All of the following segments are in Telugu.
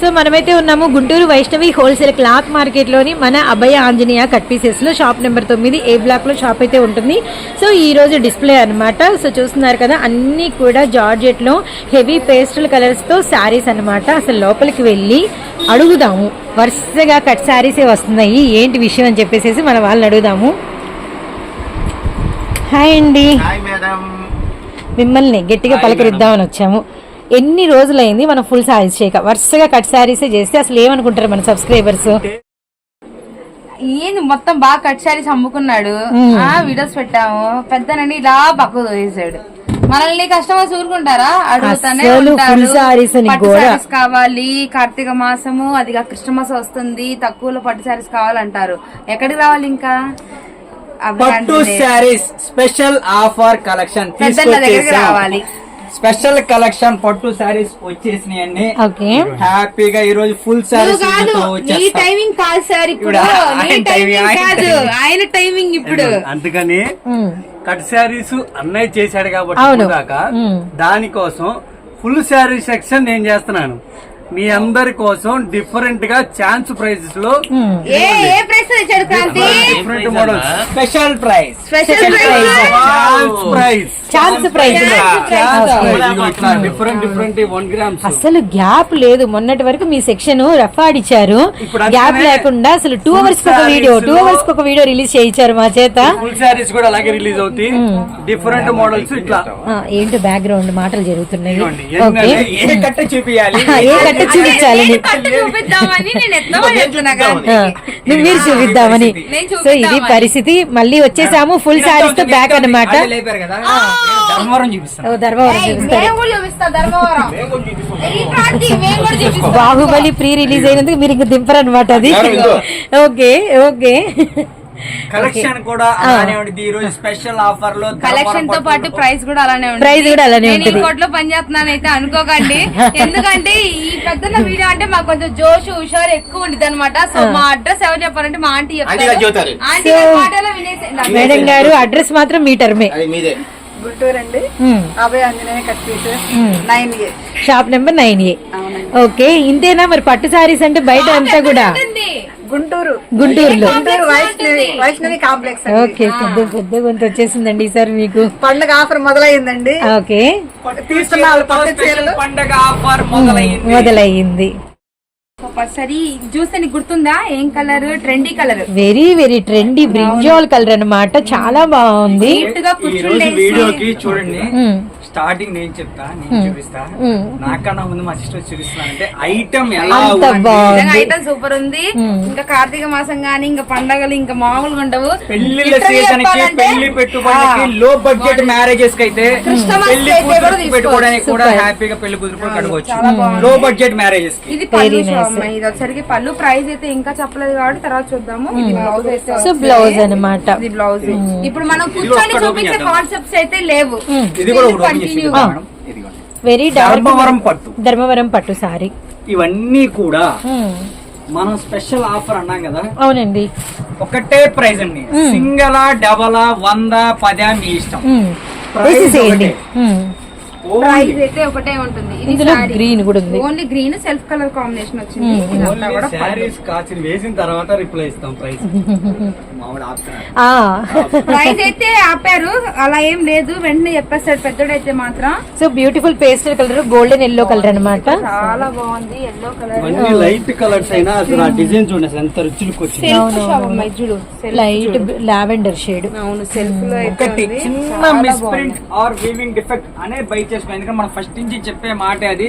సో మనమైతే ఉన్నాము గుంటూరు వైష్ణవి హోల్సేల్ క్లాత్ మార్కెట్లోని మన అభయ ఆంజనేయ కట్ పీసెస్లో షాప్ నెంబర్ తొమ్మిది ఏ బ్లాక్లో షాప్ అయితే ఉంటుంది. సో ఈ రోజు డిస్ప్లే అన్నమాట. సో చూస్తున్నారు కదా అన్నీ కూడా జార్జెట్లో హెవీ పేస్టల్ కలర్స్తో శారీస్ అన్నమాట. అసలు లోపలికి వెళ్ళి అడుగుదాము. వరుసగా కట్ శారీసే వస్తున్నాయి. ఏంటి విషయం అని చెప్పేసి మన వాళ్ళని అడుగుదాము. హాయ్ అండి. మిమ్మల్ని గట్టిగా పలకరిద్దామని వచ్చాము. ఎన్ని రోజులైంది మనం ఫుల్ శారీస్ చేయక. వరుసగా కట్ శారీసే చేస్తే అసలు ఏమనుకుంటారు మన సబ్స్క్రైబర్స్ ఏంది మొత్తం బాగా కట్ శారీస్ అమ్ముకున్నాడు. మ్మ్. ఆ వీడియోస్ పెట్టాము. పెద్దనండి ఇలా పక్కకు తోసేసాడు. మనల్ని కస్టమర్స్ ఊరుకుంటారా? అడుగుతానే పట్టు కావాలి కార్తీక మాసము అది క్రిస్టమస్ వస్తుంది తక్కువలో పట్టు శారీస్ కావాలంటారు. ఎక్కడికి రావాలి ఇంకా? పట్టు శారీస్ స్పెషల్ ఆఫర్ కలెక్షన్ రావాలి. స్పెషల్ కలెక్షన్ పట్టు శారీస్ వచ్చేసినాయండి. ఓకే. హ్యాపీగా ఈ రోజు ఫుల్ శారీస్ టైమింగ్ కాదు సార్ ఇప్పుడు. ఆయన టైమింగ్ ఇప్పుడు. అందుకని కట్ శారీస్ అన్నయ్య చేశాడు కాబట్టి దాకా. దానికోసం ఫుల్ శారీ సెక్షన్ నేను చేస్తున్నాను. మీ అందరి కోసం డిఫరెంట్గా ఛాన్స్ ప్రైజెస్లో ఏ ఏ ప్రైస్ తెచ్చాడు Kranthi? Different models special price special chance prize chance prize different different one అసలు గ్యాప్ లేదు. మొన్నటి వరకు మీ సెక్షన్ రఫ్ ఆడిచ్చారు. ఇప్పుడు గ్యాప్ లేకుండా అసలు టూ అవర్స్ ఒక వీడియో టూ అవర్స్ ఒక వీడియో రిలీజ్ చేయించారు మా చేత. ఫుల్ శారీస్ కూడా అలాగే రిలీజ్ అవుతాయి. డిఫరెంట్ మోడల్స్ ఇట్లా. ఏంటో బ్యాక్గ్రౌండ్ మాటలు జరుగుతున్నాయి? ఏ కట్ట చూపియాలి? ఏ కట్ట చూపించాలని మీరు చూపిద్దామని. నేను సో ఇది. పరిస్థితి. మళ్ళీ వచ్చేసాము ఫుల్ శారీస్తో బ్యాక్ కదా. ధర్మవరం చూపిస్తారు బాహుబలి ప్రీ రిలీజ్ అయినందుకు మీరు ఇంకా దింపరన్నమాట అది. Okay okay. కలెక్షన్ కూడా అలానే ఉంటుంది ఈ రోజు స్పెషల్ ఆఫర్లో కలెక్షన్తో పాటు ప్రైస్ కూడా అలానే ఉంటుంది Price కూడా అలానే నేను ఈ ఉంటుంది. కోట్లో పని చేస్తున్నాను అయితే అనుకోకండి. ఎందుకంటే ఈ పెద్ద వీడియో అంటే మాకు కొంచెం జోష్ హుషారు ఎక్కువ ఉండేది అనమాట సో మా అడ్రస్ ఎవరు చెప్పారంటే మా ఆంటీ చెప్తారు. ఆంటీ గారి మాటలో వినేసి మేడం గారు అడ్రస్ మాత్రం గుంటూరు అండి Abhaya Anjaneya cut um. Nine A shop number nine A okay ఇంతేనా మరి పట్టు సారీస్ అంటే బయట అంతా కూడా? గుంటూరు. గుంటూరులో. గుంటూరు వైష్ణవి వైష్ణవి కాంప్లెక్స్ ఓకే పెద్ద పెద్ద గొంతు వచ్చేసిందండి ఈసారి మీకు. పండుగ ఆఫర్ మొదలైందండి. ఓకే. పండగ ఆఫర్ మొదలైంది. మొదలయ్యింది సరే చూస్తే నీకు గుర్తుందా? ఏం colour? Trendy colour. Very very trendy. Brinjal colour అన్నమాట. చాలా బాగుంది. చూడండి. స్టార్టింగ్ నేను చెప్తా నేను చూపిస్తా. నాకన్నా ముందు మా సిస్టర్ చూపిస్తున్నా అంటే ఐటమ్ ఎలా ఐటమ్ సూపర్ ఉంది. ఇంకా కార్తీక మాసం గానీ ఇంకా పండగలు ఇంకా మామూలుగా ఉండవు. పెళ్ళిళ్ళ Literally సీజన్కి పెళ్ళి పెట్టుబడికి లో బడ్జెట్ మ్యారేజెస్కి అయితే పెళ్ళి పెట్టుకోవడానికి కూడా Super. హ్యాపీగా పెళ్ళి కూతురు కూడా కడుకోవచ్చు చాలా బాగుంది. లో బడ్జెట్ మ్యారేజెస్కి. ఇది పళ్ళు ఇది పళ్ళు ప్రైస్ అయితే ఇంకా చెప్పలేదు కాబట్టి తర్వాత చూద్దాము. ఇది బ్లౌజ్ అయితే సో. బ్లౌజ్ అన్నమాట. ఇది బ్లౌజ్ ఇప్పుడు మనం కూర్చొని చూపించే. కాన్సెప్ట్స్ అయితే లేవు. ఇది కూడా వెరీ డార్క్ ధర్మవరం పట్టు. ధర్మవరం పట్టు సారీ. ఇవన్నీ కూడా మనం స్పెషల్ ఆఫర్ అన్నాం కదా? అవునండి. ఒకటే ప్రైస్ అండి. సింగల్ డబల్ వంద పదా మీ ఇష్టం. ఉమ్, ప్రైస్ అయితే ఒకటే ఉంటుంది. ఇది ఇందులో గ్రీన్ కూడా ఉంది. Only green self colour combination వచ్చింది. వేసిన తర్వాత రిప్లై ఇస్తాం ప్రైస్ అయితే ఆపారు. అలా ఏం లేదు. వెంటనే చెప్పేస్తాడు పెద్దోడైతే మాత్రం. So beautiful pastel colour golden yellow colour అన్నమాట. చాలా బాగుంది. ఎల్లో కలర్ లైట్ కలర్స్ అయినా అసలు ఆ డిజైన్ చూడండి అసలు ఎంత రుచులకు వచ్చింది. లైట్ లావెండర్ షేడ్ అవును సెల్ఫ్లో అయితే ఒకటి. చిన్న miss. Print or weaving defect అనే బై చేసుకో ఎందుకంటే మనం ఫస్ట్ నుంచి చెప్పే మాట అది.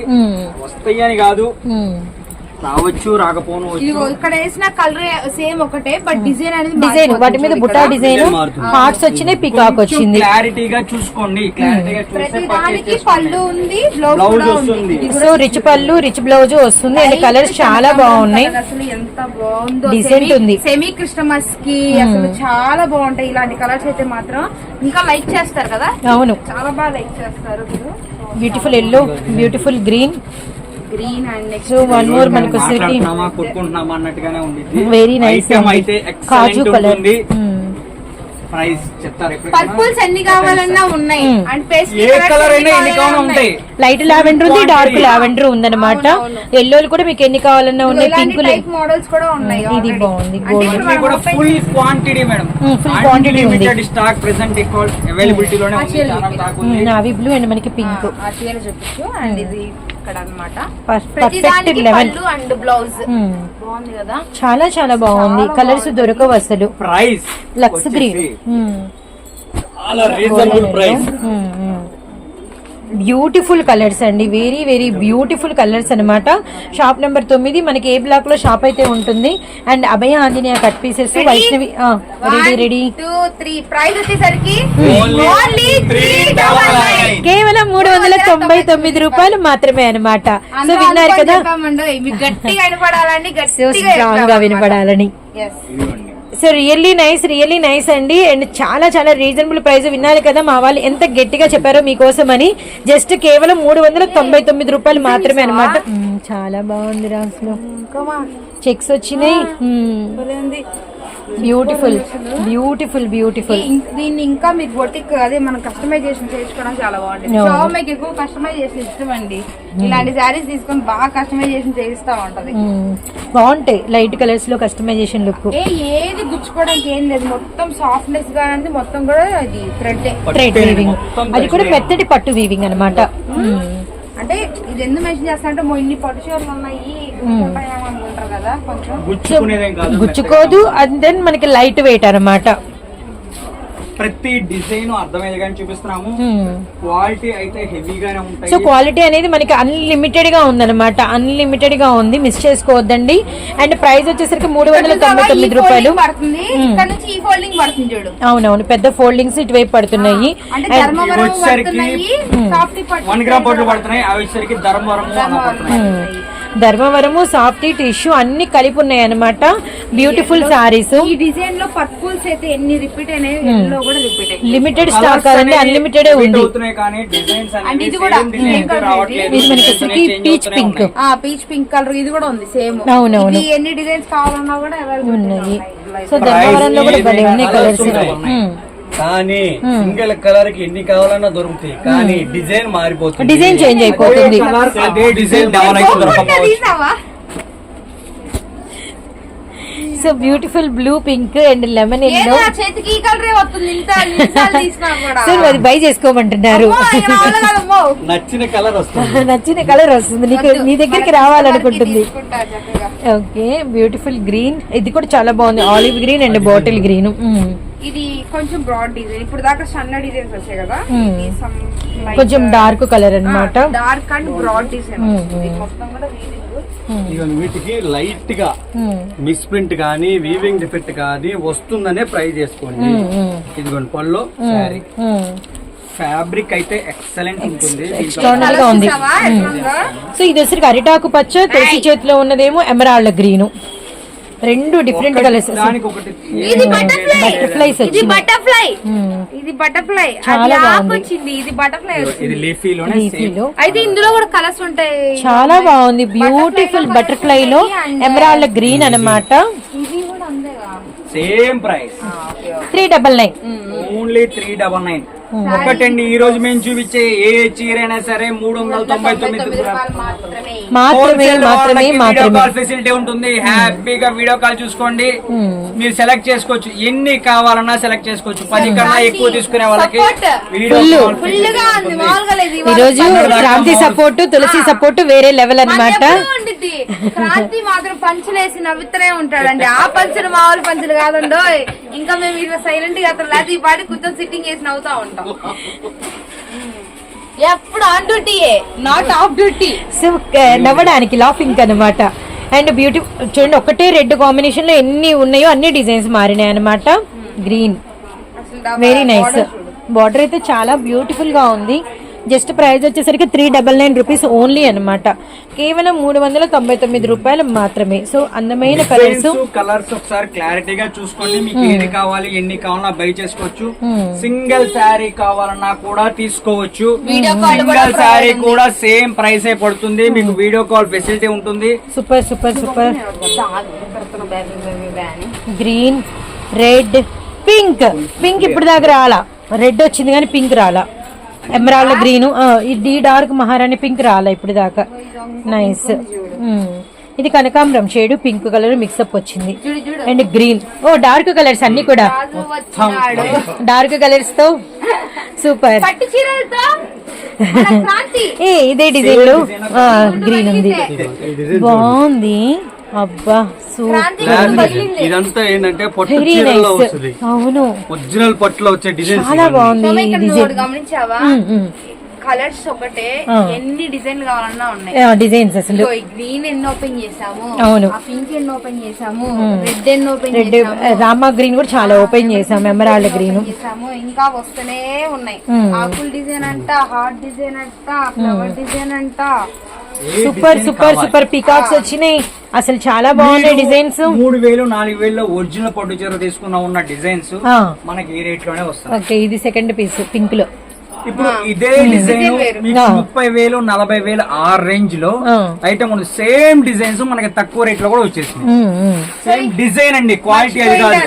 వస్తాయి అని కాదు. రావచ్చు రాకపోను ఇక్కడ వేసిన కలర్ సేమ్ ఒకటే బట్ డిజైన్ అనేది డిజైన్ వాటి మీద బుట్టా. డిజైన్. హార్ట్స్ వచ్చినాయి పికాక్ వచ్చింది. క్లారిటీగా చూసుకోండి. క్లారిటీగా చూస్తే ప్రతి purchase దానికి చేసుకోండి. పళ్ళు ఉంది బ్లౌజ్ వస్తుంది. సో రిచ్ పళ్ళు రిచ్ బ్లౌజ్ వస్తుంది. అండ్ కలర్స్ చాలా బాగున్నాయి. అసలు ఎంత బాగుందో Decent ఉంది. సెమీ క్రిస్టమస్కి అసలు చాలా బాగుంటాయి. ఇలాంటి కలర్స్ అయితే మాత్రం ఇంకా లైక్ చేస్తారు కదా? అవును. చాలా బాగా లైక్ చేస్తారు beautiful yellow beautiful green green and next so one more మనకు వచ్చేసరికి మాట్లాడుతున్నామా కొట్టుకుంటున్నామా అన్నట్టుగానే ఉంది వెరీ నైస్ ఐటమ్ అయితే కాజు ఎక్సలెంట్ కలర్ ప్రైస్ చెప్తారు పర్పుల్స్ ఎన్ని కావాలన్నా ఉన్నాయి. అండ్ పేస్ట్రీ ఏ కలర్ అయినా ఎన్ని కావాలన్నా ఉంటాయి. లైట్ లావెండర్ ఉంది డార్క్ లావెండర్ ఉందన్నమాట. ఎల్లోలు కూడా మీకు ఎన్ని కావాలన్నా ఉన్నాయి. టైప్ మోడల్స్ కూడా ఉన్నాయి ఇది. బాగుంది, మనం ఫుల్ క్వాంటిటీ మేడం Hmm, ఉంది. లిమిటెడ్ స్టాక్ ప్రెసెంట్ అవైలబిలిటీ లోనే ఉంది. నావీ బ్లూ అండ్ మనకి పింక్ ఆ చీర చూపించు. అండ్ ఇది దానికి లెవెన్. పళ్ళు అండ్ బ్లౌజ్. బాగుంది కదా? చాలా చాలా బాగుంది. కలర్స్ దొరకవు అసలు. ప్రైస్ లక్స్ గ్రీన్ చాలా రీజనబుల్ ప్రైస్ బ్యూటిఫుల్ కలర్స్ అండి. వెరీ వెరీ బ్యూటిఫుల్ కలర్స్ అన్నమాట. షాప్ నెంబర్ తొమ్మిది మనకి ఏ బ్లాక్లో షాప్ అయితే ఉంటుంది. And Abhaya Anjaneya cut pieces? Vaishnavi ready ready two three price వచ్చేసరికి nine. కేవలం మూడు వందల తొంభై తొమ్మిది రూపాయలు మాత్రమే అనమాట సో విన్నారు కదా? స్ట్రాంగ్గా వినపడాలని. Yes. So really nice really nice అండి. అండ్ చాలా చాలా రీజనబుల్ ప్రైస్ విన్నారు కదా మా వాళ్ళు. ఎంత గట్టిగా చెప్పారో మీకోసం అని జస్ట్ కేవలం మూడు వందల తొంభై తొమ్మిది రూపాయలు మాత్రమే అనమాట చాలా బాగుంది రాసులో చెక్స్ వచ్చినాయి. ఉంది. బ్యూటిఫుల్ బ్యూటిఫుల్ బ్యూటిఫుల్ దీన్ని ఇంకా మీకు బొటిక్ అదే మనం కస్టమైజేషన్ చేయించుకోవడం చాలా బాగుంటుంది. No. షో మీకు ఎక్కువ కస్టమైజేషన్ ఇష్టం అండి ఇలాంటి శారీస్ తీసుకొని బాగా కస్టమైజేషన్ చేయిస్తా ఉంటది. బాగుంటాయి లైట్ కలర్స్లో కస్టమైజేషన్ లుక్ ఏ ఏది గుచ్చుకోవడానికి ఏం లేదు. మొత్తం సాఫ్ట్నెస్గా ఉంది మొత్తం కూడా అది థ్రెడ్ థ్రెడ్ వీవింగ్ అది కూడా మెత్తటి పట్టు వీవింగ్ అనమాట అంటే ఇది ఎందుకు మెన్షన్ చేస్తా అంటే ఇన్ని పట్టు చీరలు ఉన్నాయి గుచ్చుకోదు అండ్ దెన్ మనకి లైట్ వెయిట్ అనమాట ప్రతి డిజైన్ అర్థమయ్యేది కానీ చూపిస్తున్నాము క్వాలిటీ అయితే హెవీగానే ఉంటాయి. సో క్వాలిటీ అనేది మనకి అన్లిమిటెడ్గా ఉందన్నమాట. అన్లిమిటెడ్గా ఉంది మిస్ చేసుకోవద్దండి. అండ్ ప్రైస్ వచ్చేసరికి మూడు వందల తొంభై తొమ్మిది రూపాయలు. అవునవును పెద్ద ఫోల్డింగ్స్ ఇటువైపు పడుతున్నాయి. వన్ గ్రామ్ పడుతున్నాయి అవి ధర్మవరం ధర్మవరము సాఫ్ట్ టిష్యూ అన్ని కలిపి ఉన్నాయి అనమాట బ్యూటిఫుల్ సారీస్ ఈ డిజైన్లో పర్పుల్స్ అయితే ఎన్ని రిపీట్ అయినాయి ఎల్లో కూడా రిపీట్ అయ్యాయి లిమిటెడ్ స్టాక్ కాదండి అన్లిమిటెడ్ ఉంది. అనేవి ఇది కూడా ఇది మనకి. ఉన్నాయి. ఆ పీచ్ పింక్ కలర్ ఇది కూడా ఉంది సేమ్ అవునవును. ఇది ఎన్ని డిజైన్స్ కావాలన్నా కూడా ఉన్నాయి. సో ధర్మవరంలో కూడా భలే ఉన్నాయి కలర్స్ ఉన్నాయి. కానీ సింగిల్ కలర్కి ఎన్ని కావాలన్నా దొరుకుతాయి. కానీ డిజైన్ మారిపోతుంది. డిజైన్ చేంజ్ అయిపోతుంది. అదే డిజైన్ దొరకపోవచ్చు తీసావా? So beautiful blue pink and lemon yellow. నా చేతికి ఈ కలరే వస్తుంది. ఇంత నిమిషాలు తీసినా కూడా. సో అది బై చేసుకోమంటున్నారు. నచ్చిన కలర్ వస్తుంది. నచ్చిన కలర్ వస్తుంది. నీకు. నీ దగ్గరికి రావాలనుకుంటుంది. తీసుకుంటా చక్కగా. Okay beautiful green. ఇది కూడా చాలా బాగుంది. Olive green and bottle green. ఇది కొంచెం బ్రాడ్ డిజైన్ ఇప్పుడు దాకా సన్న డిజైన్స్ వచ్చాయి కదా Hmm. కొంచెం డార్క్ కలర్ అన్నమాట. Dark and broad design Hmm. మొత్తం కూడా ఇవన్నీ వీటికి లైట్గా మిస్ ప్రింట్ కానీ వీవింగ్ డిఫెక్ట్ కానీ వస్తుందనే ట్రై చేసుకోండి. ఇదిగోండి పళ్ళు శారీ ఫ్యాబ్రిక్ అయితే ఎక్సలెంట్ ఉంటుంది. ఎక్స్ట్రానర్గా ఉంది. సో ఇది వచ్చరికి అరిటాకు పచ్చ తులసి చేతిలో ఉన్నదేమో ఎమరాల్డ్ గ్రీన్. రెండు డిఫరెంట్ కలర్స్ ఇది బటర్ఫ్లై బటర్ఫ్లైస్ ఇది వచ్చినాయి బటర్ఫ్లై ఇది బటర్ఫ్లై చాలా. వచ్చింది. ఇది బటర్ఫ్లై ఇది వచ్చింది లీఫీలోనే లీఫీలో అయితే ఇందులో కూడా కలర్స్ ఉంటాయి. చాలా బాగుంది. బ్యూటిఫుల్ బటర్ఫ్లై లో ఎమరాల్డ్ గ్రీన్ అన్నమాట. ఇది కూడా అంతేగా? Same price three double nine only three double nine ఒకటండి ఈ రోజు మేము చూపించే ఏ చీర అయినా సరే మూడు వందల తొంభై తొమ్మిది మాత్రమే. మాత్రమే మాత్రమే వీడియో మాత్రమే. కాల్ ఫెసిలిటీ ఉంటుంది. హ్యాపీగా వీడియో కాల్ చూసుకోండి. మీరు సెలెక్ట్ చేసుకోవచ్చు. ఎన్ని కావాలన్నా సెలెక్ట్ చేసుకోవచ్చు. పది కన్నా ఎక్కువ తీసుకునే వాళ్ళకి లేదు ఈ రోజు క్రాంతి దాకా సపోర్ట్ తులసి సపోర్ట్ వేరే లెవెల్ ఉండిద్ది. క్రాంతి మాత్రం పంచులేసి నవ్వుతూనే ఉంటాడండి. ఆ పంచులు మామూలు పంచులు కాదండో ఇంకా మేము ఇక్కడ సైలెంట్గా అతను లేకపోతే ఈ పాటి కూర్చొని సిట్టింగ్ చేసి నవ్వుతా ఉంటాం. ఎప్పుడు ఆన్ డ్యూటీయే నాట్ ఆఫ్ డ్యూటీ సో నవ్వడానికి లాఫింగ్ అన్నమాట. అండ్ బ్యూటీ చూడండి ఒకటే రెడ్ కాంబినేషన్లో ఎన్ని ఉన్నాయో అన్ని డిజైన్స్ మారినాయి అన్నమాట. గ్రీన్ వెరీ నైస్ బార్డర్ అయితే చాలా బ్యూటిఫుల్గా ఉంది. జస్ట్ ప్రైస్ వచ్చేసరికి three double nine rupees only అన్నమాట. కేవలం మూడు వందల తొంభై తొమ్మిది రూపాయలు మాత్రమే. సో అందమైన కలర్స్. కలర్స్ ఒకసారి క్లారిటీగా చూసుకోండి. మీకు ఏది కావాలి ఎన్ని కావాలన్నా బై చేసుకోవచ్చు. సింగిల్ శారీ కావాలన్నా కూడా తీసుకోవచ్చు. సింగిల్ శారీ కూడా సేమ్ ప్రైస్ పడుతుంది. మీకు వీడియో కాల్ ఫెసిలిటీ ఉంటుంది. Super super super green red pink pink ఇప్పుడు దాకా రాలా. రెడ్ వచ్చింది కానీ పింక్ రాలా. ఎమరాల్డ్ గ్రీన్ ఇది డార్క్ మహారాణి పింక్ రాలా ఇప్పుడు దాకా నైస్ ఇది కనకాంబరం shade pink colour mix up వచ్చింది. And green. Oh dark colours అన్ని కూడా. డార్క్ కలర్స్తో సూపర్. ఏ ఇదే డిజైన్. గ్రీన్ ఉంది. బాగుంది. అబ్బా. ఇదంతా ఏంటంటే పొట్టు చీరల్లో వస్తుంది అవును. ఒరిజినల్ పట్టులో వచ్చే డిజైన్స్ చాలా బాగుంది డిజైన్. గమనించావా? కలర్స్ ఒకటే. ఎన్ని డిజైన్ కావాలన్నా ఉన్నాయి. డిజైన్స్ అసలు. గ్రీన్ ఎన్ని ఓపెన్ చేసాము? అవును. పింక్ ఎన్ని ఓపెన్ చేసాము? రెడ్ ఎన్ని ఓపెన్ రెడ్ చేసాము? రామా గ్రీన్ కూడా చాలా ఓపెన్ చేసాం ఎమరాల్డ్ గ్రీన్. చేసాము? ఇంకా వస్తూనే ఉన్నాయి. ఆకుల్ డిజైన్ అంట హార్ట్ డిజైన్ అంట ఫ్లవర్ డిజైన్ అంట సూపర్ సూపర్ సూపర్ పికాక్స్ వచ్చినాయి. అసలు చాలా బాగున్నాయి డిజైన్స్ మూడు వేలు నాలుగు వేలు ఒరిజినల్ పట్టు చీర తీసుకున్న ఉన్న డిజైన్స్. మనకి ఈ రేట్లోనే వస్తాయి. ఓకే ఇది సెకండ్ పీస్ పింక్లో. ఇప్పుడు ఇదే డిజైన్. ముప్పై వేలు నలభై వేలు ఆ రేంజ్లో. ఐటమ్ ఉంది సేమ్ డిజైన్స్ మనకి తక్కువ రేట్లో కూడా వచ్చేసింది సేమ్ డిజైన్ అండి క్వాలిటీ అది కాదు.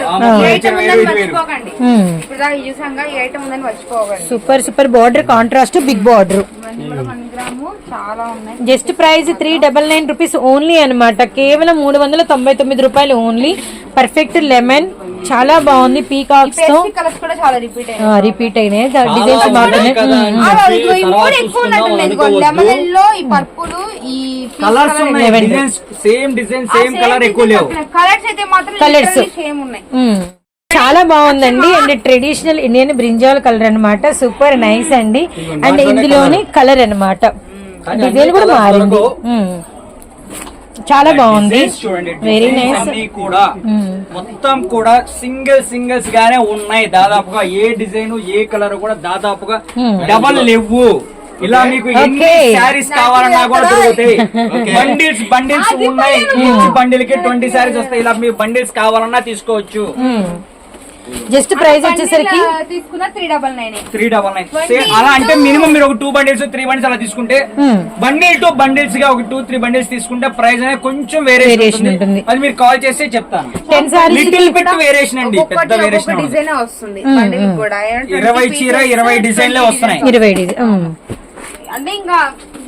Super super border contrast big border. Just price three double nine rupees only అన్నమాట. కేవలం మూడు వందల తొంభై తొమ్మిది రూపాయలు ఓన్లీ. పర్ఫెక్ట్ లెమన్ చాలా బాగుంది. పీకాక్స్తో పేస్ట్రీ కలర్స్ కూడా చాలా రిపీట్ అయ్యాయి రిపీట్ అయినాయి. డిజైన్స్ మాత్రమే. లెమన్ ఈ పర్పుల్ ఈ కలర్స్ ఉన్నాయి. Lavender. Designs same design same colour ఎక్కువ లేవు. కలర్స్ అయితే మాత్రం Colours. సేమ్ ఉన్నాయి. ఉమ్. చాలా బాగుందండి. And traditional Indian brinjal colour అన్నమాట. సూపర్ నైస్ అండి. అండ్ ఇందులోని కలర్ అన్నమాట. కానీ డిజైన్ కూడా మారింది. చాలా బాగుంది. చూడండి వెరీ నైస్ అన్ని కూడా మొత్తం కూడా సింగిల్ సింగిల్స్ గానే ఉన్నాయి. దాదాపుగా ఏ డిజైన్ ఏ కలర్ కూడా దాదాపుగా డబల్ లేవు. ఇలా మీకు ఎన్ని. శారీస్ కావాలన్నా కూడా దొరుకుతాయి. బండిల్స్ బండిల్స్ ఉన్నాయి. ఈచ్ బండిల్కి ట్వంటీ శారీస్ వస్తాయి. ఇలా మీకు బండిల్స్ కావాలన్నా తీసుకోవచ్చు. జస్ట్ ప్రైస్ వచ్చేసరికి బండిల్ తీసుకున్న three double nine three double nine అలా అంటే మినిమం మీరు ఒక టూ బండిల్స్ త్రీ బండిల్స్ అలా తీసుకుంటే బండిల్ టు బండిల్స్గా ఒక టూ త్రీ బండిల్స్ తీసుకుంటే ప్రైస్ అనేది కొంచెం వేరియేషన్ ఉంటుంది. అది మీరు కాల్ చేస్తే చెప్తాను. లిటిల్ బిట్ వేరియేషన్ అండి పెద్ద వేరియేషన్ డిజైన్ వస్తుంది. బండిల్ కూడా. ఏమంటే ఇరవై 20 చీర ఇరవై డిజైన్లే 20 వస్తున్నాయి. ఇరవై డిజైన్ ఉమ్. అంటే ఇంకా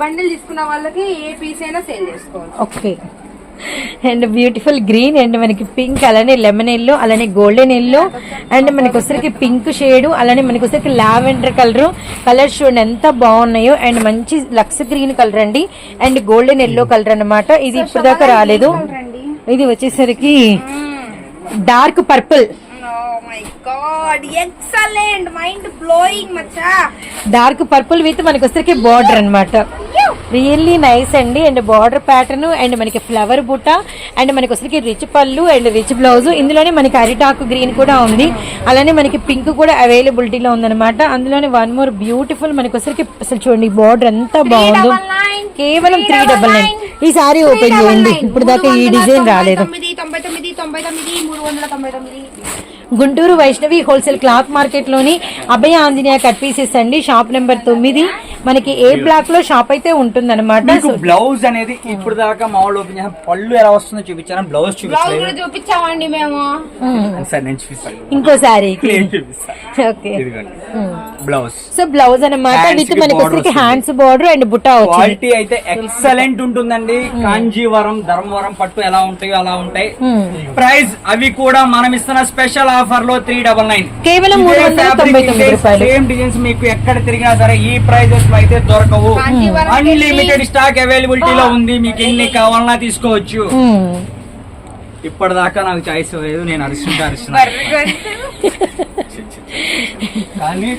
బండిల్ తీసుకున్న వాళ్ళకి ఏ పీస్ అయినా సేల్ చేసుకోవచ్చు. Okay and beautiful green and మనకి పింక్ అలానే లెమన్ ఎల్లో అలానే గోల్డెన్ ఎల్లో. అండ్ మనకి వచ్చరికి పింక్ షేడ్ అలానే మనకి వచ్చరికి లావెండర్ కలర్. కలర్ చూడండి ఎంత బాగున్నాయో. అండ్ మంచి లక్స్ గ్రీన్ కలర్ అండి. అండ్ గోల్డెన్ ఎల్లో కలర్ అన్నమాట. ఇది ఇప్పుడు దాకా రాలేదు. ఇది వచ్చేసరికి డార్క్ పర్పుల్. మచ్చా. డార్క్ పర్పుల్ విత్ మనకి వచ్చరికి బార్డర్ అన్నమాట. రియల్లీ నైస్ అండి. అండ్ బార్డర్ ప్యాటర్న్ అండ్ మనకి ఫ్లవర్ బుట్ట అండ్ మనకి వచ్చరికి రిచ్ పళ్ళు అండ్ రిచ్ బ్లౌజ్ ఇందులోనే మనకి అరిటాకు గ్రీన్ కూడా ఉంది. అలానే మనకి పింక్ కూడా అవైలబిలిటీలో ఉందన్నమాట. అందులోనే వన్ మోర్ బ్యూటిఫుల్ మనకి వచ్చరికి అసలు చూడండి బార్డర్ ఎంత బాగుందో. కేవలం త్రీ డబల్ నైన్ ఈ సారీ ఓపెన్ చేయండి ఇప్పుడు దాకా ఈ డిజైన్ రాలేదు. గుంటూరు వైష్ణవి హోల్సేల్ క్లాత్ మార్కెట్లోని అభయ ఆంజనేయ కట్ పీసెస్ అండి. షాప్ నెంబర్ తొమ్మిది. మనకి ఏ బ్లాక్లో షాప్ అయితే ఉంటుందన్నమాట. మీకు బ్లౌజ్ అనేది ఇప్పుడు దాకా మామూలు ఓపెన్ చేసిన పళ్ళు ఎలా వస్తుందో చూపించాను బ్లౌజ్ చూపించామండి మేము. Hmm. సరే. నేను చూపిస్తాను. ఇంకోసారి ఓకే. ఇదిగోండి. బ్లౌజ్. సో బ్లౌజ్ అన్నమాట. Hands విత్ మనకి. హ్యాండ్స్ బార్డర్ అండ్ బుట్టా క్వాలిటీ అయితే ఎక్సలెంట్ ఉంటుందండి. కాంజీవరం ధర్మవరం పట్టు ఎలా ఉంటాయో అలా ఉంటాయి. Hmm. ప్రైస్ అవి కూడా మనం ఇస్తున్న స్పెషల్ ఆఫర్లో త్రీ డబల్ నైన్ కేవలం సేమ్ డిజైన్స్ మీకు ఎక్కడ తిరిగినా సరే ఈ ప్రైజెస్లో అయితే దొరకవు. అన్లిమిటెడ్ స్టాక్ అవైలబిలిటీ లో ఉంది మీకు ఎన్ని కావాలన్నా తీసుకోవచ్చు. ఇప్పటిదాకా నాకు చాయిస్ లేదు నేను అరుస్తుంటా అరుస్తున్నా. కానీ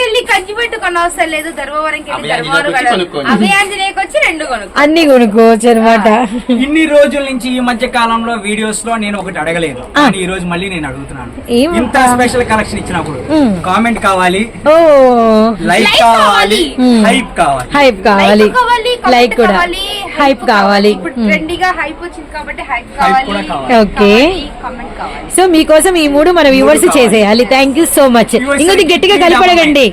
వెళ్ళి కంచి పెట్టుకొని అవసరం లేదు ధర్మవరంకి వెళ్ళి ధర్మవరం అభయాంజనేయకి వచ్చి రెండు కొనుక్కో అన్ని కొనుక్కోవచ్చు అనమాట ఇన్ని రోజుల నుంచి ఈ మధ్య కాలంలో వీడియోస్లో నేను ఒకటి అడగలేదు. ఈ రోజు మళ్ళీ నేను అడుగుతున్నాను. ఏం ఇంత స్పెషల్ కలెక్షన్ ఇచ్చినప్పుడు. కామెంట్ కావాలి? ఓ. లైక్ కావాలి. హైప్ కావాలి. హైప్ కావాలి. లైక్ కూడా. కావాలి హైప్ కావాలి. ఇప్పుడు ట్రెండీగా హైప్ వచ్చింది కాబట్టి హైప్ Hype కావాలి. కూడా కావాలి. ఓకే కమెంట్ కావాలి. సో మీకోసం ఈ మూడు మన వ్యూవర్స్. చేసేయాలి. థ్యాంక్ యూ సో మచ్ ఇంకొద్ది గట్టిగా కలిపడగండి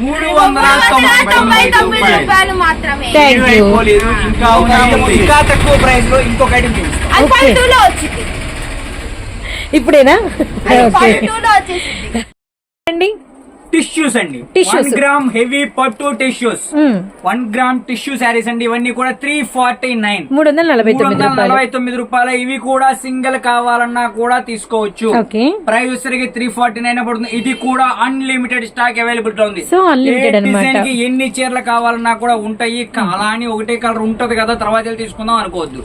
మూడు వందల తొంభై తొంభై తొమ్మిది రూపాయలు. రూపాయలు మాత్రమే Thank మీరు you. అయిపోలేదు. ఇంకా ఉన్నాయి. ఇంకా తక్కువ ప్రైస్లో ఇంకొక ఐటమ్ చూపిస్తాం అది Okay. పల్లెటూరులో వచ్చింది ఇప్పుడేనా ఓకే లో వచ్చేసింది అండి టిష్యూస్ అండి. వన్ గ్రామ్ హెవీ పట్టు tissues. One gram tissue saris అండి. ఇవన్నీ కూడా త్రీ ఫార్టీ నైన్ మూడు వందల నలభై తొమ్మిది నలభై తొమ్మిది రూపాయలు. ఇవి కూడా సింగిల్ కావాలన్నా కూడా తీసుకోవచ్చు. ప్రైస్ వచ్చేసరికి త్రీ ఫార్టీ నైన్ పడుతుంది. ఇది కూడా అన్లిమిటెడ్ స్టాక్ అవైలబిలిటీ ఉంది. Design కి ఎన్ని చీరలు కావాలన్నా కూడా ఉంటాయి. అలా అని ఒకటే కలర్ ఉంటది కదా. తర్వాత తీసుకుందాం అనుకోవద్దు.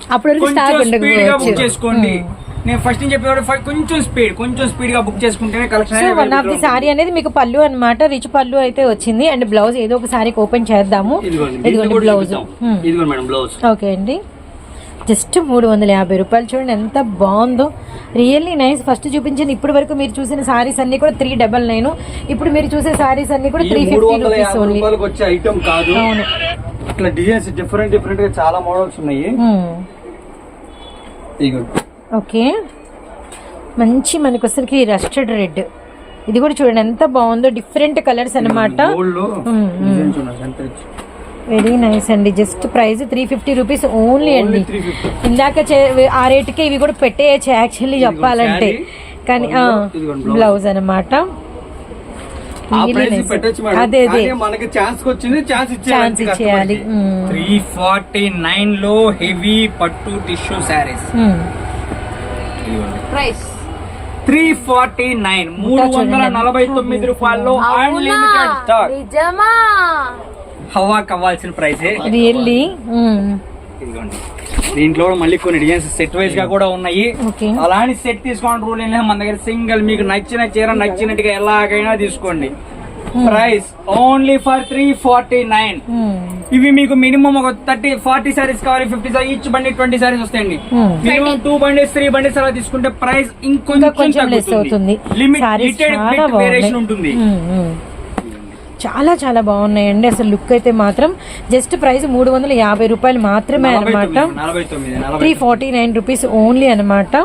stock స్పీడ్గా. బుక్ చేసుకోండి. నేను ఫస్ట్ నుంచి చెప్పేవాడు కొంచెం స్పీడ్ కొంచెం స్పీడ్గా బుక్ చేసుకుంటేనే collection one of the sari అనేది మీకు పళ్ళు అన్నమాట రిచ్ పళ్ళు అయితే వచ్చింది. అండ్ బ్లౌజ్ ఏదో ఒక సారీకి ఓపెన్ చేద్దాము. ఇదిగోండి బ్లౌజ్ చూపిద్దాం. ఇదిగోండి మేడం బ్లౌజ్ ఓకే అండి. జస్ట్ మూడు వందల యాభై రూపాయలు చూడండి ఎంత బాగుందో. రియల్లీ నైస్ ఫస్ట్ చూపించిన ఇప్పటి వరకు మీరు చూసిన సారీస్ అన్ని కూడా త్రీ డబల్ నైన్ ఇప్పుడు మీరు చూసే సారీస్ అన్ని కూడా త్రీ ఫిఫ్టీ రూపీస్ యాభై ఓన్లీ రూపాయలకు వచ్చే ఐటమ్ కాదు. అవును. ఇట్లా డిజైన్స్ డిఫరెంట్ డిఫరెంట్గా చాలా మోడల్స్ ఉన్నాయి. ఇదిగోండి. ఓకే. మంచి మనకి వచ్చరికి రస్టెడ్ రెడ్. ఇది కూడా చూడండి ఎంత బాగుందో different colours rich. Very nice అండి. Just price three fifty rupees only అండి. 350. ఇందాక ఆ రేటుకే ఇవి కూడా పెట్టేయచ్చు యాక్చువల్లీ చెప్పాలంటే. కానీ. బ్లౌజ్ అనమాట అదే అదే. మనకి ఛాన్స్ వచ్చింది ఛాన్స్ ఛాన్స్ ఇచ్చేయాలి. త్రీ ఫార్టీ నైన్లో హెవీ పట్టు tissue saris. Price three forty nine. మూడు వందల నలభై తొమ్మిది రూపాయల్లో అన్లిమిటెడ్ స్టాక్ నిజమా? హవా కావాల్సిన ప్రైసే రియల్లీ. ఇదిగోండి. దీంట్లో కూడా మళ్ళీ కొన్ని డిజైన్స్ సెట్ వైజ్గా కూడా ఉన్నాయి. అలాంటి సెట్ తీసుకోండి రూల్ ఏం లేదు. మన దగ్గర సింగిల్ మీకు నచ్చిన చీర నచ్చినట్టుగా ఎలాగైనా తీసుకోండి. Price only for three forty nine. ఇవి మీకు మినిమం ఒక థర్టీ ఫార్టీ సారీస్ కావాలి ఫిఫ్టీ సారీ ఈచ్ బండి ట్వంటీ సారీస్ వస్తాయండి. Hmm. మినిమం టూ బండీస్ త్రీ బండీస్ అలా తీసుకుంటే ప్రైస్ ఇంకా ఇంకొంచెం కొంచెం లెస్ అవుతుంది. లిమిట్ సారీస్ చాలా వేరియేషన్ ఉంటుంది. మ్మ్, మ్మ్. చాలా చాలా బాగున్నాయండి. అసలు లుక్ అయితే మాత్రం జస్ట్ ప్రైస్ మూడు వందల యాభై రూపాయలు మాత్రమే అనమాట three forty nine rupees only అనమాట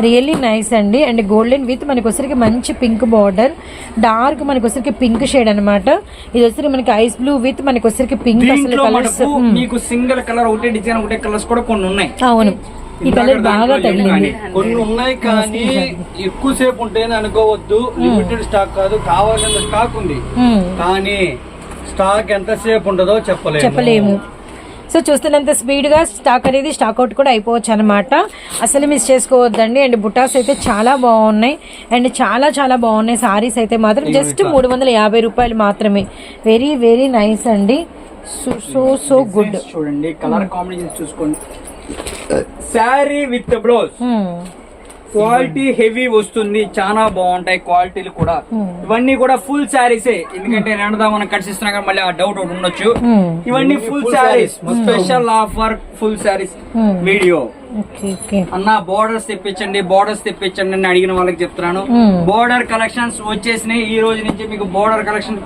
రియల్లీ నైస్ అండి. అండ్ గోల్డెన్ విత్ మనకి వచ్చరికి మంచి పింక్ బార్డర్ డార్క్ మనకి వచ్చరికి పింక్ షేడ్ అన్నమాట. ఇది వచ్చరికి మనకి ఐస్ బ్లూ విత్ మనకి వచ్చరికి పింక్ అసలు కలర్స్ మనకు మీకు సింగిల్ కలర్ ఒకటే డిజైన్ ఒకటే కలర్స్ కూడా కొన్ని ఉన్నాయి. అవును. ఈ కలర్ బాగా తగిలింది కొన్ని ఉన్నాయి కానీ ఎక్కువసేపు ఉంటాయని అనుకోవద్దు. లిమిటెడ్ స్టాక్ కాదు. కావాల్సిన స్టాక్ ఉంది. మ్మ్. కానీ స్టాక్ ఎంతసేపు ఉంటుందో చెప్పలేము. చెప్పలేము. సో చూస్తున్నంత స్పీడ్గా స్టాక్ అనేది స్టాక్ అవుట్ కూడా అయిపోవచ్చు అనమాట అసలు మిస్ చేసుకోవద్దండి. అండ్ బుటాస్ అయితే చాలా బాగున్నాయి. అండ్ చాలా చాలా బాగున్నాయి. సారీస్ అయితే మాత్రం జస్ట్ మూడు వందల యాభై రూపాయలు మాత్రమే. వెరీ వెరీ నైస్ అండి. So so so good. చూడండి. కలర్ కాంబినేషన్ చూసుకోండి. Sari with blouse quality heavy వస్తుంది చాలా బాగుంటాయి క్వాలిటీలు కూడా. ఇవన్నీ కూడా ఫుల్ శారీసే ఎందుకంటే రెండుదా మనం కట్టిస్తున్నా కానీ మళ్ళీ ఆ డౌట్ ఒకటి ఉండొచ్చు. ఇవన్నీ full saris special offer full saris video okay okay అన్న బోర్డర్స్ తెప్పించండి బోర్డర్స్ తెప్పించండి అని అడిగిన వాళ్ళకి చెప్తున్నాను. బోర్డర్ కలెక్షన్స్ వచ్చేసినాయి. ఈ రోజు నుంచి మీకు బోర్డర్ కలెక్షన్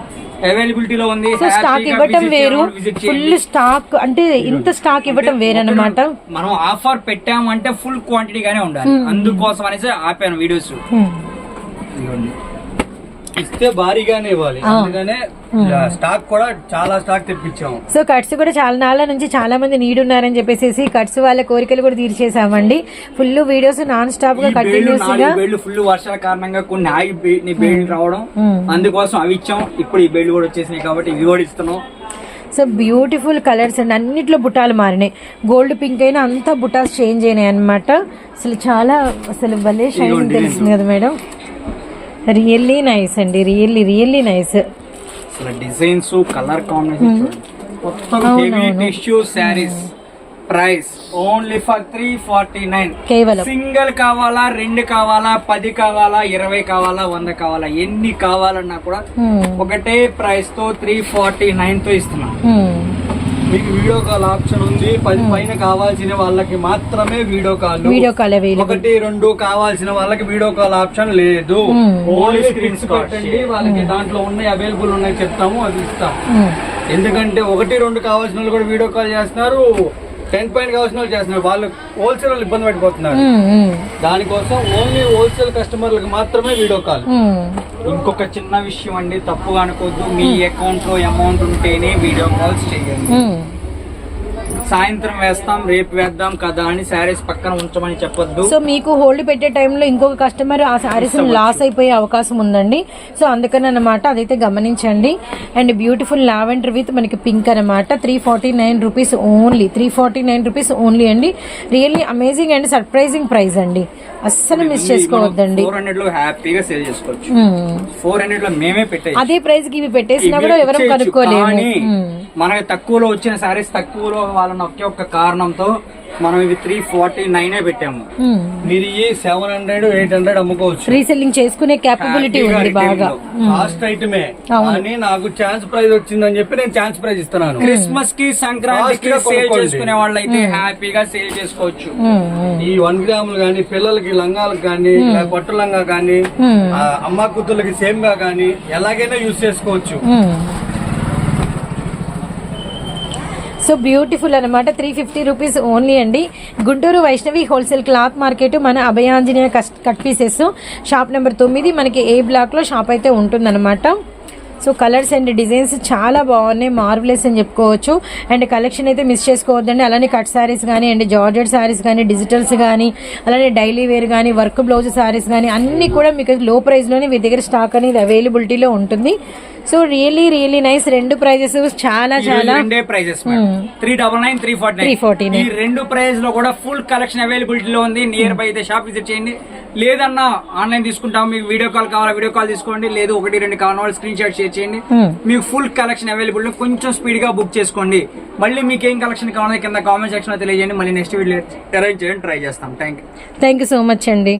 అవైలబిలిటీలో ఉంది. సో స్టాక్ ఇవ్వటం వేరు. ఫుల్. స్టాక్ అంటే ఇంత స్టాక్ ఇవ్వటం వేరన్నమాట. మనం ఆఫర్ పెట్టామంటే ఫుల్ క్వాంటిటీ గానే ఉండాలి. అందుకోసం అనేసి ఆపాను వీడియోస్ ఇస్తే భారీగానే ఇవ్వాలి. అందుకనే స్టాక్ కూడా చాలా స్టాక్ తెప్పించాము సో కట్స్ కూడా చాలా నాళ్ళ నుంచి చాలా మంది నీడ్ ఉన్నారని చెప్పేసి కట్స్ వాళ్ళ కోరికలు కూడా తీర్చేసామండి ఫుల్ వీడియోస్ నాన్ స్టాప్గా కంటిన్యూస్గా ఫుల్ వర్షాల కారణంగా కొన్ని ఆగి బేళ్ళు రావడం. అందుకోసం అవి ఇచ్చాం. ఇప్పుడు ఈ బేళ్ళు కూడా వచ్చేసినాయి కాబట్టి ఇవి కూడా ఇస్తున్నాం. సో బ్యూటిఫుల్ కలర్స్ అండి. అన్నిట్లో బుటాలు మారినాయి. గోల్డ్ పింక్ అయినా అంతా బుటాస్ చేంజ్ అయినాయి అనమాట అసలు చాలా అసలు భలే షైనింగ్ తెలుస్తుంది కదా మేడం. రియల్లీ నైస్ అండి. రియల్లీ రియల్లీ నైస్ అసలు డిజైన్స్ కలర్ కాంబినేషన్ మొత్తం heavy tissue saris price only for three forty nine కేవలం. సింగిల్ కావాలా రెండు కావాలా పది కావాలా ఇరవై కావాలా వంద కావాలా ఎన్ని కావాలన్నా కూడా Hmm. ఒకటే ప్రైస్తో త్రీ ఫార్టీ నైన్తో ఇస్తున్నాం. Hmm. మీకు వీడియో కాల్ ఆప్షన్ ఉంది. పది పైన కావాల్సిన వాళ్ళకి మాత్రమే వీడియో కాల్. వీడియో కాల్ ఒకటి రెండు కావాల్సిన వాళ్ళకి వీడియో కాల్ ఆప్షన్ లేదు. ఓన్లీ స్క్రీన్స్ పెట్టండి. వాళ్ళకి దాంట్లో ఉన్నాయి అవైలబుల్ ఉన్నాయి చెప్తాము అది ఇస్తాం. ఎందుకంటే ఒకటి రెండు కావాల్సిన వాళ్ళు కూడా వీడియో కాల్ చేస్తున్నారు. టెన్ పాయింట్ కావాల్సిన వాళ్ళు చేస్తున్నారు. వాళ్ళు హోల్సేల్ వాళ్ళు ఇబ్బంది పడిపోతున్నారు. దానికోసం ఓన్లీ హోల్సేల్ కస్టమర్లకు మాత్రమే వీడియో కాల్. ఇంకొక చిన్న విషయం అండి తప్పుగా అనుకోవద్దు. మీ అకౌంట్లో అమౌంట్ ఉంటేనే వీడియో కాల్స్ చేయండి. సాయంత్రం వేస్తాం రేపు వేద్దాం కదా అని శారీస్ పక్కన ఉంచమని చెప్పొద్దు. సో మీకు హోల్డ్ పెట్టే టైంలో ఇంకొక కస్టమర్ ఆ శారీస్ లాస్ అయిపోయే అవకాశం ఉందండి. సో అందుకని అనమాట అదైతే గమనించండి. అండ్ బ్యూటిఫుల్ లావెండర్ విత్ మనకి పింక్ అనమాట three forty nine rupees only. Three forty nine rupees only అండి. Really amazing and surprising price అండి. అస్సలు మిస్ చేసుకోవద్దండి. ఫోర్ హండ్రెడ్లో హ్యాపీగా సేల్ చేసుకోవచ్చు. ఫోర్ హండ్రెడ్లో మేమే పెట్టేయచ్చు. అదే ప్రైస్కి ఇవి పెట్టేసినా కూడా ఎవరు ఇవి కనుక్కోలేము. కానీ మ్మ్. మనకి తక్కువలో వచ్చిన సారీస్ తక్కువలో వాళ్ళని ఒకే ఒక్క కారణంతో మనం ఇవి త్రీ ఫార్టీ నైన్ పెట్టాము. మీరు ఈ సెవెన్ హండ్రెడ్ ఎయిట్ హండ్రెడ్ అమ్ముకోవచ్చు. రీసెల్లింగ్ చేసుకునే క్యాపబిలిటీ ఉంది బాగా. కాస్ట్ ఐటమే. కానీ నాకు ఛాన్స్ ప్రైజ్ వచ్చిందని చెప్పి నేను ఛాన్స్ ప్రైజ్ ఇస్తున్నాను. క్రిస్మస్కి సంక్రాంతికి గా సేల్. చేసుకునే వాళ్ళు అయితే హ్యాపీగా సేల్ చేసుకోవచ్చు. ఈ వన్ గ్రాములు గాని పిల్లలకి లంగాలకు గాని లేక పట్టు లంగా గాని. ఆ, అమ్మ కూతుర్లకి సేమ్గా గాని ఎలాగైనా యూజ్ చేసుకోవచ్చు. సో బ్యూటిఫుల్ అనమాట త్రీ ఫిఫ్టీ రూపీస్ ఓన్లీ అండి. Guntur Vaishnavi wholesale cloth market మన అభయాంజనేయ కస్- కట్ పీసెస్. షాప్ నెంబర్ తొమ్మిది. మనకి ఏ బ్లాక్లో షాప్ అయితే ఉంటుందన్నమాట. సో కలర్స్ అండ్ డిజైన్స్ చాలా బాగున్నాయి మార్వలెస్ అని చెప్పుకోవచ్చు. అండ్ కలెక్షన్ అయితే మిస్ చేసుకోవద్దండి. అలానే కట్ శారీస్ కానీ అండ్ జార్జెట్ శారీస్ కానీ డిజిటల్స్ కానీ అలానే డైలీ వేర్ కానీ వర్క్ బ్లౌజ్ శారీస్ కానీ అన్నీ కూడా మీకు లో ప్రైస్లోనే మీ దగ్గర స్టాక్ అనేది అవైలబిలిటీలో ఉంటుంది. సో రియలీ రియలీ నైస్ రెండు ప్రైజెస్ చాలా చాలా రెండే prices three double nine three forty 349. ఈ రెండు ప్రైస్లో కూడా ఫుల్ కలెక్షన్ అవైలబిలిటీ లో ఉంది. నియర్ బై అయితే షాప్ విజిట్ చేయండి. లేదన్నా ఆన్లైన్ తీసుకుంటాం మీకు వీడియో కాల్ కావాలా వీడియో కాల్ తీసుకోండి. లేదు ఒకటి రెండు వాళ్ళు స్క్రీన్ షాట్ షేర్ చేయండి. మీకు ఫుల్ కలెక్షన్ అవైలబుల్ కొంచెం స్పీడ్గా బుక్ చేసుకోండి. మళ్ళీ మీకు ఏం కలెక్షన్ కావాలో కింద కామెంట్ సెక్షన్లో తెలియజేయండి. మళ్ళీ నెక్స్ట్ వీడియో అరేంజ్ చేయండి ట్రై చేస్తాం. Thank you thank you so much అండి.